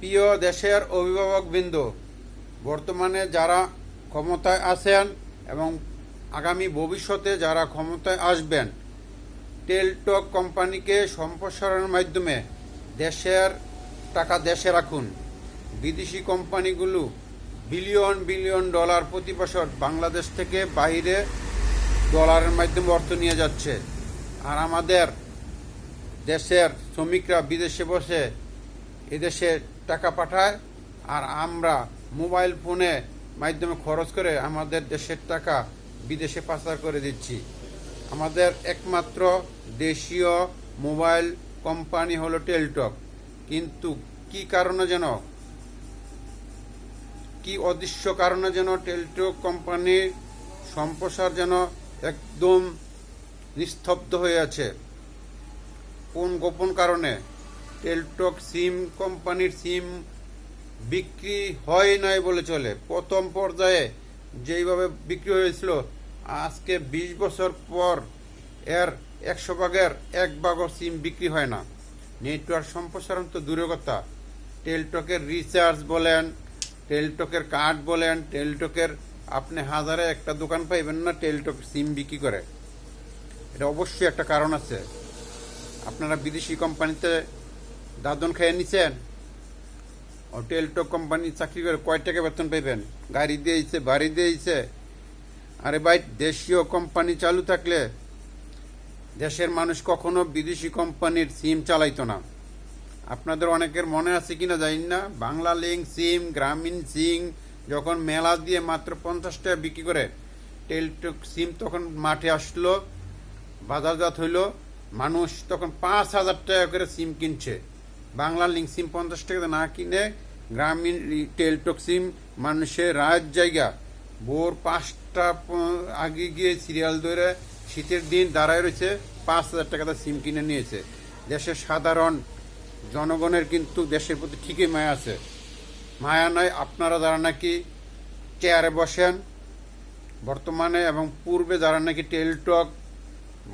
প্রিয় দেশের অভিভাবকবৃন্দ, বর্তমানে যারা ক্ষমতায় আছেন এবং আগামী ভবিষ্যতে যারা ক্ষমতায় আসবেন, টেলটক কোম্পানিকে সম্প্রসারণের মাধ্যমে দেশের টাকা দেশে রাখুন। বিদেশি কোম্পানিগুলো বিলিয়ন বিলিয়ন ডলার প্রতি বছর বাংলাদেশ থেকে বাইরে ডলারের মাধ্যমে অর্থ নিয়ে যাচ্ছে। আর আমাদের দেশের শ্রমিকরা বিদেশে বসে এদেশে টাকা পাঠায়, আর আমরা মোবাইল ফোনে মাধ্যমে খরচ করে আমাদের দেশের টাকা বিদেশে পাচার করে দিচ্ছি। আমাদের একমাত্র দেশীয় মোবাইল কোম্পানি হলো টেলটক। কিন্তু কি কারণে যেন, কি অদৃশ্য কারণে যেন টেলটক কোম্পানির সম্প্রসার যেন একদম নিস্তব্ধ হয়ে আছে? কোন গোপন কারণে? টেলটক সিম কোম্পানির সিম বিক্রি হয় নাই বলে চলে। প্রথম পর্যায়ে যেইভাবে বিক্রি হয়েছিল, আজকে বিশ বছর পর এর একশো ভাগের এক ভাগও সিম বিক্রি হয় না। নেটওয়ার্ক সম্প্রসারণ তো দূরের কথা। টেলটকের রিচার্জ বলেন, টেলটকের কার্ড বলেন, টেলটকের আপনি হাজারে একটা দোকান পাইবেন না, টেলটক সিম বিক্রি করে। এটা অবশ্যই একটা কারণ আছে। আপনারা বিদেশি কোম্পানিতে দাদন খেয়ে নিছেন? ও টেলটক কোম্পানি চাকরি করে কয় টাকা বেতন পাইবেন? গাড়ি দিয়েছে, বাড়ি দিয়েছে। আরে ভাই, দেশীয় কোম্পানি চালু থাকলে দেশের মানুষ কখনো বিদেশি কোম্পানির সিম চালাইতো না। আপনাদের অনেকের মনে আছে কিনা জানি না। বাংলা লিঙ্ক, সিম, গ্রামীণ সিম যখন মেলা দিয়ে মাত্র পঞ্চাশ টাকা বিক্রি করে টেলটক সিম তখন মাঠে আসলো, বাজারজাত হইল, মানুষ তখন পাঁচ হাজার টাকা করে সিম কিনছে। বাংলা লিঙ্ক সিম পঞ্চাশ টাকা না কিনে গ্রামীণ টেলটক সিম মানুষের রাত জায়গা। ভোর পাঁচটা আগে গিয়ে সিরিয়াল ধরে শীতের দিন দাঁড়ায় রয়েছে, পাঁচ হাজার টাকাতে সিম কিনে নিয়েছে। দেশের সাধারণ জনগণের কিন্তু দেশের প্রতি ঠিকই মায়া আছে। মায়া নয়, আপনারা যারা নাকি চেয়ারে বসেন, বর্তমানে এবং পূর্বে যারা নাকি টেলটক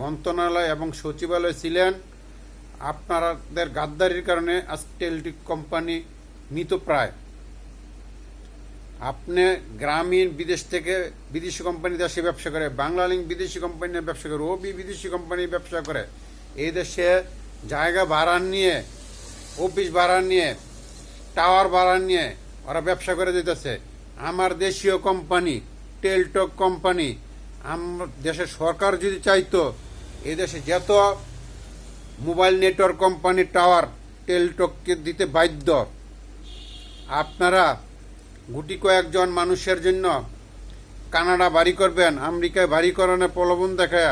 মন্ত্রণালয় এবং সচিবালয় ছিলেন আপনাদের গাদ্দারির কারণে আজ টেলটক কোম্পানি মৃতপ্রায় আপনি গ্রামীণ বিদেশ থেকে বিদেশি কোম্পানি দেশে ব্যবসা করে বাংলা লিঙ্ক বিদেশি কোম্পানির ব্যবসা করে, ওবি বিদেশি কোম্পানি ব্যবসা করে, এই দেশে জায়গা ভাড়া নিয়ে, অফিস ভাড়া নিয়ে, টাওয়ার ভাড়া নিয়ে ওরা ব্যবসা করে দিতেছে। আমার দেশীয় কোম্পানি, টেলটক কোম্পানি আমার দেশের সরকার যদি চাইতো, এই দেশে যত মোবাইল নেটওয়ার্ক কোম্পানির টাওয়ার টেলটককে দিতে বাধ্য। আপনারা গুটি কয়েকজন মানুষের জন্য কানাডা বাড়ি করবেন, আমেরিকায় বাড়ি করানোর প্রলোভন দেখায়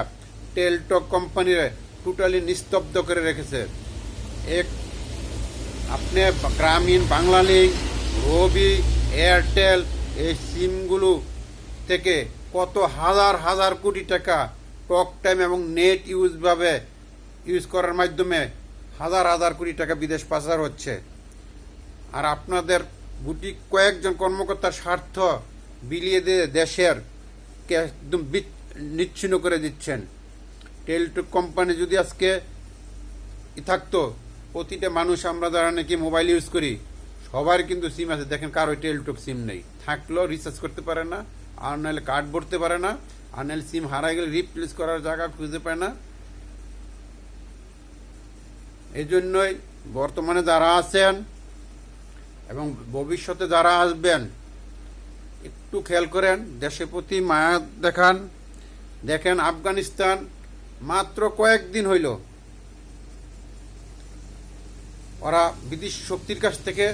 টেলটক কোম্পানির টোটালি নিস্তব্ধ করে রেখেছে। এক, আপনি গ্রামীণ বাংলা লিঙ্ক, রবি, এয়ারটেল এই সিমগুলো থেকে কত হাজার হাজার কোটি টাকা টক টাইম এবং নেট ইউজভাবে ইউজ করার মাধ্যমে হাজার হাজার কোটি টাকা বিদেশ পাচার হচ্ছে। আর আপনাদের গুটি কয়েকজন কর্মকর্তার স্বার্থ বিলিয়ে দিয়ে দেশের একদম নিচ্ছিন্ন করে দিচ্ছেন। টেলটক কোম্পানি যদি আজকে থাকতো, প্রতিটা মানুষ আমরা যারা নাকি মোবাইল ইউজ করি, সবার কিন্তু সিম আছে। দেখেন কারও টেলটক সিম নেই। থাকলেও রিচার্জ করতে পারে না, আর নাহলে কার্ড ভরতে পারে না, আর নাহলে সিম হারাই গেলে রিপ্লেস করার জায়গা খুঁজে পায় না। এই জন্যই বর্তমানে যারা আছেন এবং ভবিষ্যতে যারা আসবেন, একটু খেয়াল করেন, দেশের প্রতি মায়া দেখান। দেখেন আফগানিস্তান মাত্র কয়েকদিন হইল ওরা বিদেশি শক্তির কাছ থেকে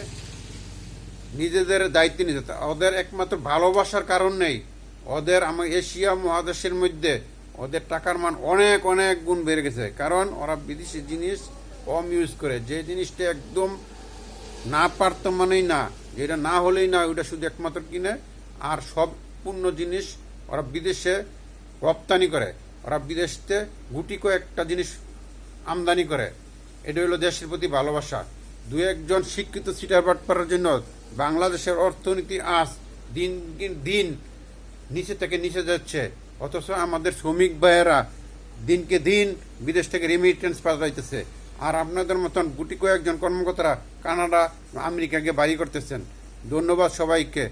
নিজেদের দায়িত্ব নিতে ওদের একমাত্র ভালোবাসার কারণ নেই। ওদের আমার এশিয়া মহাদেশের মধ্যে ওদের টাকার মান অনেক অনেক গুণ বেড়ে গেছে। কারণ ওরা বিদেশি জিনিস কম ইউজ করে। যে জিনিসটা একদম না পারত মানেই না। যেটা না হলেই না, ওইটা শুধু একমাত্র কিনে, আর সব পূর্ণ জিনিস ওরা বিদেশে রপ্তানি করে। ওরা বিদেশতে গুটি কয়েকটা জিনিস আমদানি করে। এটা হলো দেশের প্রতি ভালোবাসা। দু একজন শিক্ষিত সিটার বাট করার জন্য বাংলাদেশের অর্থনীতি আজ দিন দিন নিচে থেকে নিচে যাচ্ছে। অথচ আমাদের শ্রমিক ভাইয়েরা দিনকে দিন বিদেশ থেকে রেমিটেন্স পাঠাইতেছে। আর আপনাদের মতন গুটি কয়েকজন কর্মকর্তারা কানাডা আমেরিকাকে বাড়ি করতেছেন। ধন্যবাদ সবাইকে।